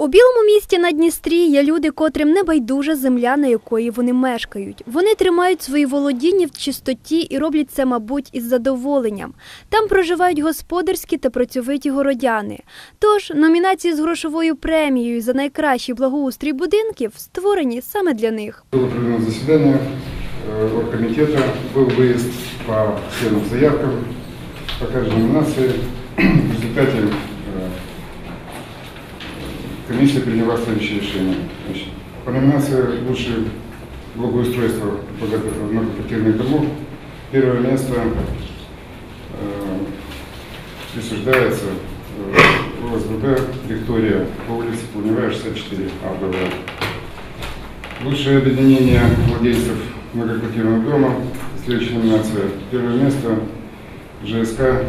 У білому місті на Дністрі є люди, котрим не байдужа земля, на якої вони мешкають. Вони тримають свої володіння в чистоті і роблять це, мабуть, із задоволенням. Там проживають господарські та працьовиті городяни. Тож номінації з грошовою премією за найкращий благоустрій будинків створені саме для них. Было проведено заседание э, оргкомитета, был выезд по всем заявкам, по каждой номинации. В результате э, комиссия приняла следующее решение. Значит, по номинации «Лучшее благоустройство многоквартирных домов» первое место э, присуждается э, ОСББ «Виктория» по улице Планевая, 64 АБВ. Лучшее объединение владельцев многоквартирного дома. Следующая номинация. Первое место ЖСК э,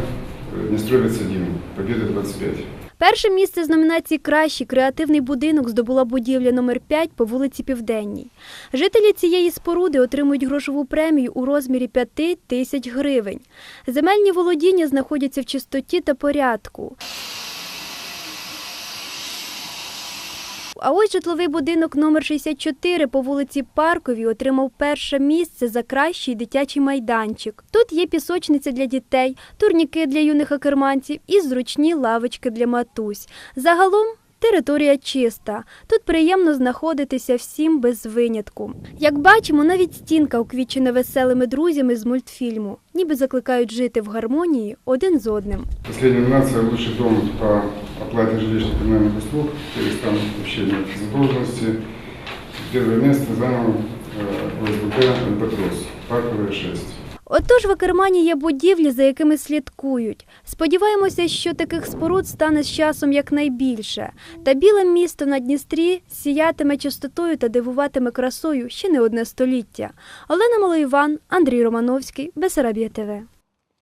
Днестровец 1. Победа 25. Перше місце з номінації Кращий креативний будинок здобула будівля номер 5 по вулиці Південній. Жителі цієї споруди отримують грошову премію у розмірі 5 тисяч гривень. Земельні володіння знаходяться в чистоті та порядку. А ось житловий будинок номер 64 по вулиці Парковій отримав перше місце за кращий дитячий майданчик. Тут є пісочниця для дітей, турніки для юних акерманців і зручні лавочки для матусь. Загалом територія чиста. Тут приємно знаходитися всім без винятку. Як бачимо, навіть стінка уквічена веселими друзями з мультфільму, ніби закликають жити в гармонії один з одним. Последняя номинация «Лучший дом по оплате жилищно-коммунальных услуг». То есть там вообще нет задолженности. Первое место занял э, ОСББ «Альбатрос». Парковая 6. Отож в Акермані є будівлі, за якими слідкують. Сподіваємося, що таких споруд стане з часом якнайбільше. Та біле місто на Дністрі сіятиме чистотою та дивуватиме красою ще не одне століття. Олена Малоїван, Андрій Романовський, Бесарабія ТВ.